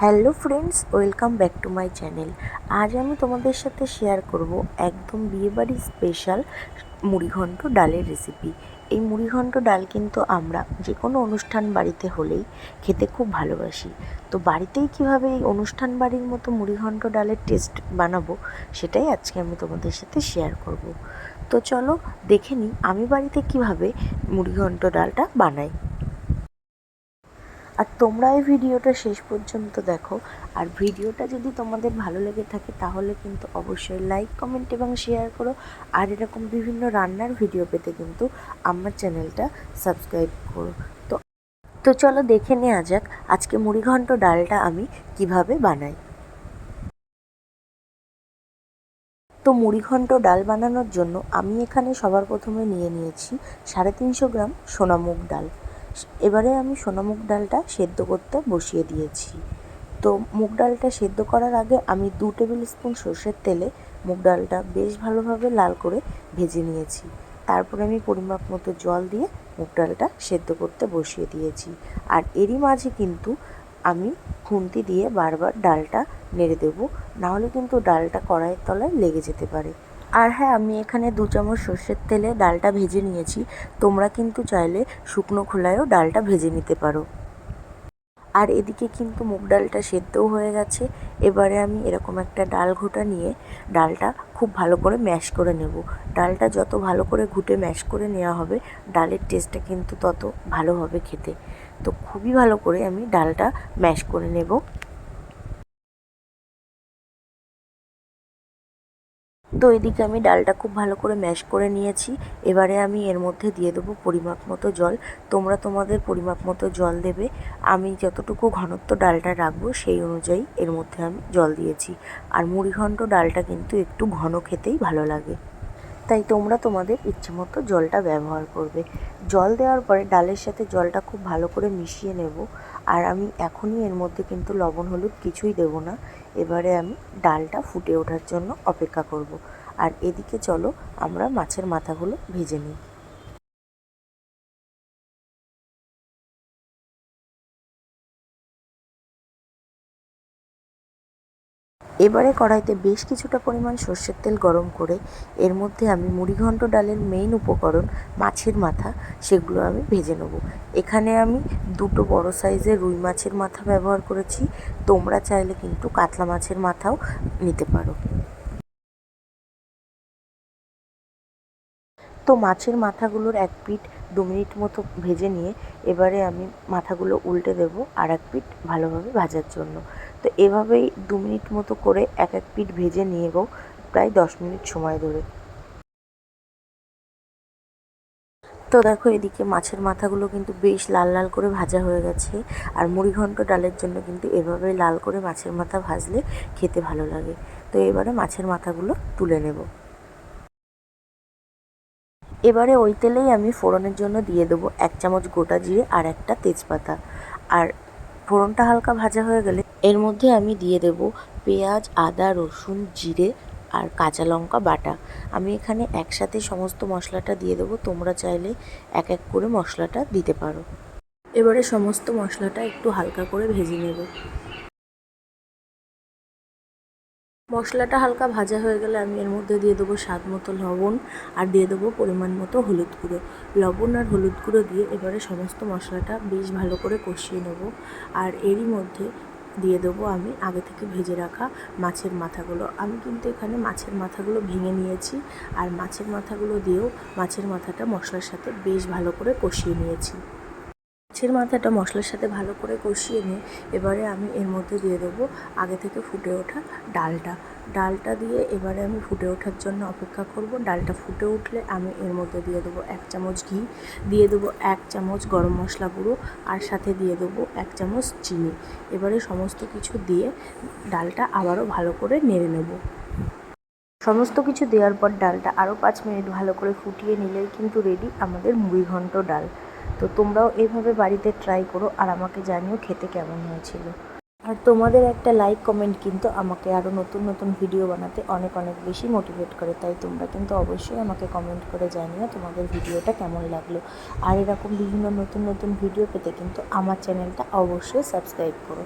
Hello friends, welcome back to my channel. আজ আমি তোমাদের সাথে শেয়ার করব একদম বিয়েবাড়ির স্পেশাল মুড়িঘণ্ট ডালের রেসিপি এই মুড়িঘণ্ট ডাল কিন্তু আমরা যে কোনো অনুষ্ঠান বাড়িতে হলেই খেতে খুব ভালোবাসি। তো বাড়িতেই কীভাবে এই অনুষ্ঠান বাড়ির মতো মুড়িঘণ্ট ডালের টেস্ট বানাবো সেটাই আজকে আমি তোমাদের সাথে শেয়ার করব। তো চলো দেখে নিই আমি বাড়িতে কীভাবে মুড়িঘণ্ট ডালটা বানাই। আর তোমরা এই ভিডিওটা শেষ পর্যন্ত দেখো। আর ভিডিওটা যদি তোমাদের ভালো লেগে থাকে, তাহলে কিন্তু অবশ্যই লাইক কমেন্ট এবং শেয়ার করো। আর এরকম বিভিন্ন রান্নার ভিডিও পেতে কিন্তু আমার চ্যানেলটা সাবস্ক্রাইব করো। তো তো চলো দেখে নেওয়া যাক, আজকে মুড়িঘণ্ট ডালটা আমি কীভাবে বানাই। তো মুড়িঘণ্ট ডাল বানানোর জন্য আমি এখানে সবার প্রথমে নিয়ে নিয়েছি সাড়ে তিনশো গ্রাম সোনামুগ ডাল। এবারে আমি সোনা মুগ ডালটা সেদ্ধ করতে বসিয়ে দিয়েছি। তো মুগ ডালটা সেদ্ধ করার আগে আমি দু টেবিল স্পুন সর্ষের তেলে মুগ ডালটা বেশ ভালোভাবে লাল করে ভেজে নিয়েছি। তারপরে আমি পরিমাপ মতো জল দিয়ে মুগ ডালটা সেদ্ধ করতে বসিয়ে দিয়েছি। আর এরই মাঝে কিন্তু আমি খুন্তি দিয়ে বারবার ডালটা নেড়ে দেবো। নাহলে কিন্তু ডালটা কড়াইয়ের তলায় লেগে যেতে পারে। আর হ্যাঁ আমি এখানে দু চামচ সর্ষের তেলে ডালটা ভেজে নিয়েছি। তোমরা কিন্তু চাইলে শুকনো খোলায়ও ডালটা ভেজে নিতে পারো। আর এদিকে কিন্তু মুগ ডালটা সেদ্ধও হয়ে গেছে। এবারে আমি এরকম একটা ডাল ঘোটা নিয়ে ডালটা খুব ভালো করে ম্যাশ করে নেব। ডালটা যত ভালো করে ঘুটে ম্যাশ করে নেওয়া হবে, ডালের টেস্টটা কিন্তু তত ভালো হবে খেতে। তো খুবই ভালো করে আমি ডালটা ম্যাশ করে নেব। তো এদিকে আমি ডালটা খুব ভালো করে ম্যাশ করে নিয়েছি। এবারে আমি এর মধ্যে দিয়ে দেবো পরিমাপ মতো জল। তোমরা তোমাদের পরিমাপ মতো জল দেবে। আমি যতটুকু ঘনত্ব ডালটা রাখব সেই অনুযায়ী এর মধ্যে আমি জল দিয়েছি। আর মুড়িঘণ্ট ডালটা কিন্তু একটু ঘন খেতেই ভালো লাগে। তাই তোমরা তোমাদের ইচ্ছে মতো জলটা ব্যবহার করবে। জল দেওয়ার পরে ডালের সাথে জলটা খুব ভালো করে মিশিয়ে নেব। আর আমি এখনই এর মধ্যে কিন্তু লবণ, হলুদ কিছুই দেব না। এবারে আমি ডালটা ফুটে ওঠার জন্য অপেক্ষা করব। আর এদিকে চলো আমরা মাছের মাথাগুলো ভেজে নিই। এবারে কড়াইতে বেশ কিছুটা পরিমাণ সর্ষের তেল গরম করে এর মধ্যে আমি মুড়িঘণ্ট ডালের মেইন উপকরণ মাছের মাথা সেগুলো আমি ভেজে নেব। এখানে আমি দুটো বড় সাইজের রুই মাছের মাথা ব্যবহার করেছি। তোমরা চাইলে কিন্তু কাতলা মাছের মাথাও নিতে পারো। তো মাছের মাথাগুলোর এক পিঠ দু মিনিট মতো ভেজে নিয়ে এবারে আমি মাথাগুলো উল্টে দেবো আর এক পিঠ ভালোভাবে ভাজার জন্য। তো এভাবেই দু মিনিট মতো করে এক এক পিঠ ভেজে নিয়ে গো, প্রায় দশ মিনিট সময় ধরে। তো দেখো এদিকে মাছের মাথাগুলো কিন্তু বেশ লাল লাল করে ভাজা হয়ে গেছে, আর মুড়িঘণ্ট ডালের জন্য কিন্তু এভাবে লাল করে মাছের মাথা ভাজলে খেতে ভালো লাগে। তো এবারে মাছের মাথাগুলো তুলে নেব। এবারে ওই তেলেই আমি ফোড়নের জন্য দিয়ে দেবো এক চামচ গোটা জিরে আর একটা তেজপাতা। আর ফোড়নটা হালকা ভাজা হয়ে গেলে এর মধ্যে আমি দিয়ে দেব পেঁয়াজ, আদা, রসুন, জিরে আর কাঁচা লঙ্কা বাটা। আমি এখানে একসাথে সমস্ত মশলাটা দিয়ে দেবো, তোমরা চাইলে এক এক করে মশলাটা দিতে পারো। এবারে সমস্ত মশলাটা একটু হালকা করে ভেজে নেব। মশলাটা হালকা ভাজা হয়ে গেলে আমি এর মধ্যে দিয়ে দেবো স্বাদ মতো লবণ আর দিয়ে দেবো পরিমাণ মতো হলুদ গুঁড়ো। লবণ আর হলুদ গুঁড়ো দিয়ে এবারে সমস্ত মশলাটা বেশ ভালো করে কষিয়ে নেব। আর এরই মধ্যে দিয়ে দেবো আমি আগে থেকে ভেজে রাখা মাছের মাথাগুলো। আমি কিন্তু এখানে মাছের মাথাগুলো ভেঙে নিয়েছি আর মাছের মাথাগুলো দিয়েও মাছের মাথাটা মশলার সাথে বেশ ভালো করে কষিয়ে নিয়েছি। মাছের মাথাটা মশলার সাথে ভালো করে কষিয়ে নিয়ে এবারে আমি এর মধ্যে দিয়ে দেবো আগে থেকে ফুটে ওঠা ডালটা। ডালটা দিয়ে এবারে আমি ফুটে ওঠার জন্য অপেক্ষা করব। ডালটা ফুটে উঠলে আমি এর মধ্যে দিয়ে দেবো এক চামচ ঘি, দিয়ে দেবো এক চামচ গরম মশলা গুঁড়ো আর সাথে দিয়ে দেবো এক চামচ চিনি। এবারে সমস্ত কিছু দিয়ে ডালটা আবারও ভালো করে নেড়ে নেব। সমস্ত কিছু দেওয়ার পর ডালটা আরও পাঁচ মিনিট ভালো করে ফুটিয়ে নিলেই কিন্তু রেডি আমাদের মুড়ি মুড়িঘণ্ট ডাল। তো তোমরাও এভাবে বাড়িতে ট্রাই করো আর আমাকে জানিও খেতে কেমন হয়েছিল। আর তোমাদের একটা লাইক কমেন্ট কিন্তু আমাকে আরও নতুন নতুন ভিডিও বানাতে অনেক অনেক বেশি মোটিভেট করে, তাই তোমরা কিন্তু অবশ্যই আমাকে কমেন্ট করে জানিও তোমাদের ভিডিওটা কেমন লাগল। আর এরকম বিভিন্ন নতুন নতুন ভিডিও পেতে কিন্তু আমার চ্যানেলটা অবশ্যই সাবস্ক্রাইব করো।